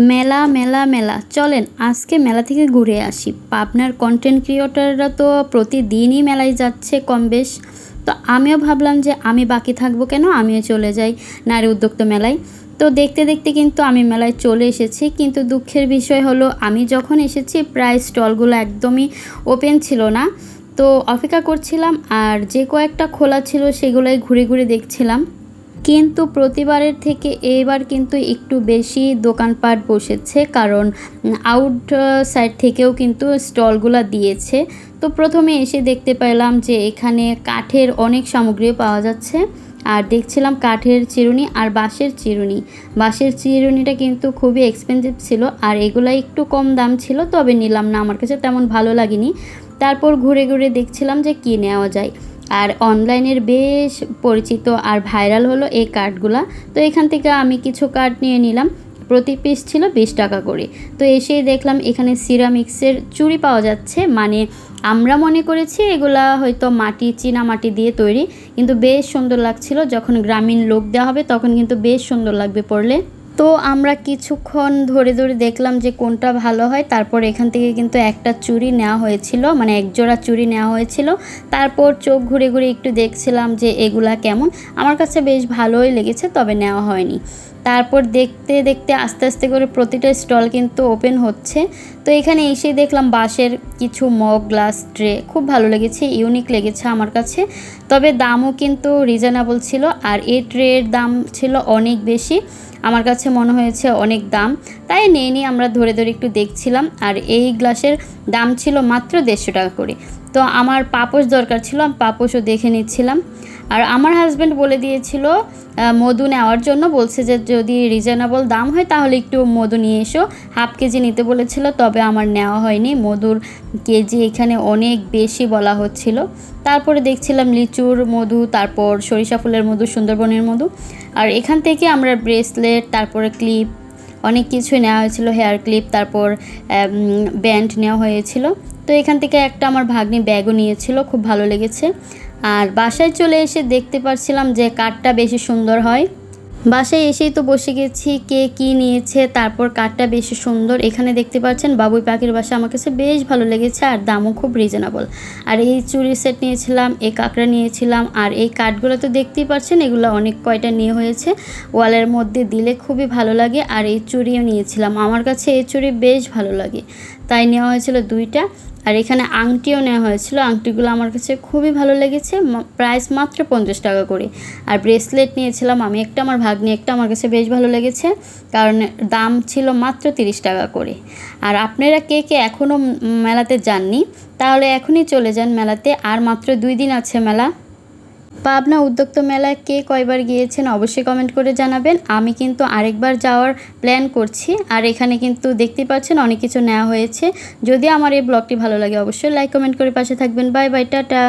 মেলা মেলা মেলা। চলেন, আজকে মেলা থেকে ঘুরে আসি। পাবনার কন্টেন্ট ক্রিয়েটররা তো প্রতিদিনই মেলায় যাচ্ছে কম বেশ। তো আমিও ভাবলাম যে আমি বাকি থাকব কেন? আমিও চলে যাই নারী উদ্যোক্তা মেলায়। তো দেখতে দেখতে কিন্তু আমি মেলায় চলে এসেছি। কিন্তু দুঃখের বিষয় হলো, আমি যখন এসেছি, প্রায় স্টলগুলো একদমই ওপেন ছিল না। তো অপেক্ষা করছিলাম, আর যে কয়েকটা খোলা ছিল, সেগুলোই ঘুরে ঘুরে দেখছিলাম। কিন্তু প্রতিবারের থেকে এবার কিন্তু একটু বেশি দোকানপাট বসেছে, কারণ আউট সাইড থেকেও কিন্তু স্টলগুলো দিয়েছে। তো প্রথমে এসে দেখতে পেলাম যে এখানে কাঠের অনেক সামগ্রীও পাওয়া যাচ্ছে। আর দেখছিলাম কাঠের চিরুনি আর বাঁশের চিরুনি। বাঁশের চিরুনিটা কিন্তু খুবই এক্সপেন্সিভ ছিল আর এগুলো একটু কম দাম ছিল, তবে নিলাম না, আমার কাছে তেমন ভালো লাগেনি। তারপর ঘুরে ঘুরে দেখছিলাম যে কী নেওয়া যায়। আর অনলাইনের বেশ পরিচিত আর ভাইরাল হলো এই কার্ডগুলা। তো এখান থেকে আমি কিছু কার্ড নিয়ে নিলাম। প্রতি পিস ছিল বিশ টাকা করে। তো এসেই দেখলাম এখানে সিরামিক্সের চুড়ি পাওয়া যাচ্ছে। মানে আমরা মনে করেছি এগুলা হয়তো মাটি, চীনা মাটি দিয়ে তৈরি। কিন্তু বেশ সুন্দর লাগছিল। যখন গ্রামীণ লোক দেওয়া হবে তখন কিন্তু বেশ সুন্দর লাগবে পড়লে। তো আমরা কিছুক্ষণ ধরে ধরে দেখলাম যে কোনটা ভালো হয়। তারপর এখান থেকে কিন্তু একটা চুড়ি নেওয়া হয়েছিল মানে একজোড়া চুড়ি নেওয়া হয়েছিল। তারপর চোখ ঘুরে ঘুরে একটু দেখছিলাম যে এগুলা কেমন। আমার কাছে বেশ ভালোই লেগেছে, তবে নেওয়া হয়নি। তারপর দেখতে দেখতে আস্তে আস্তে করে প্রতিটা স্টল কিন্তু ওপেন হচ্ছে। তো এখানে এসে দেখলাম বাঁশের কিছু মগ, গ্লাস, ট্রে, খুব ভালো লেগেছে, ইউনিক লেগেছে আমার কাছে। তবে দামও কিন্তু রিজনেবল ছিল আর এই ট্রের দাম ছিল অনেক বেশি। আমার কাছে মনে হয়েছে অনেক দাম। তাই নিয়ে নিয়ে আমরা ধরে ধরে একটু দেখছিলাম আর এই গ্লাসের দাম ছিল মাত্র দেড়শো টাকা করে। তো আমার পাপোশ দরকার ছিল, আমি পাপোশও দেখে নিচ্ছিলাম। আর আমার হাজব্যান্ড বলে দিয়েছিল মধু নেওয়ার জন্য। বলছে যে, যদি রিজনেবল দাম হয়, তাহলে একটু মধু নিয়ে এসো। হাফ কেজি নিতে বলেছিল, তবে আমার নেওয়া হয়নি। মধুর কেজি এখানে অনেক বেশি বলা হচ্ছিল। তারপরে দেখছিলাম লিচুর মধু, তারপর সরিষা ফুলের মধু, সুন্দরবনের মধু। আর এখান থেকে আমরা ব্রেসলেট তারপরে ক্লিপ অনেক কিছু নেওয়া হয়েছিল হেয়ার ক্লিপ তারপর ব্যান্ড নেওয়া হয়েছিল। তো এখান থেকে একটা আমার ভাগ্নি ব্যাগও নিয়েছিল, খুব ভালো লেগেছে। আর বাসায় চলে এসে দেখতে পারছিলাম যে কাঠটা বেশি সুন্দর হয়। বাসায় এসেই তো বসে গেছি, কে কি নিয়েছে, তারপর কাঠটা বেশি সুন্দর। এখানে দেখতে পাচ্ছেন বাবুই পাখির বাসা। আমার কাছে বেশ ভালো লেগেছে আর দামও খুব রিজনেবল আর এই চুরি সেট নিয়েছিলাম, এই কাঁকড়া নিয়েছিলাম, আর এই কাঠগুলো তো দেখতেই পাচ্ছেন, এগুলো অনেক কয়টা নিয়ে হয়েছে। ওয়ালের মধ্যে দিলে খুবই ভালো লাগে, আর এই চুড়িও নিয়েছিলাম। আমার কাছে এই চুড়ি বেশ ভালো লাগে। তাই নেওয়া হয়েছিল দুইটা। আর এখানে আংটিও নেওয়া হয়েছিল। আংটিগুলো আমার কাছে খুবই ভালো লেগেছে প্রাইস মাত্র পঞ্চাশ টাকা করে। আর ব্রেসলেট নিয়েছিলাম আমি, একটা আমার ভাগ্নি, একটা আমার কাছে বেশ ভালো লেগেছে, কারণ দাম ছিল মাত্র তিরিশ টাকা করে। আর আপনারা কে কে এখনও মেলাতে যাননি, তাহলে এখনই চলে যান মেলাতে। আর মাত্র দুই দিন আছে মেলা। পাবনা উদ্যোক্ত মেলায় কে কয়বার গিয়েছেন অবশ্যই কমেন্ট করে জানাবেন। আমি কিন্তু আরেকবার যাওয়ার প্ল্যান করছি। আর এখানে কিন্তু দেখতে পাচ্ছেন অনেক কিছু নেওয়া হয়েছে। যদি আমার এই ব্লগটি ভালো লাগে অবশ্যই লাইক কমেন্ট করে পাশে থাকবেন। Bye bye tata.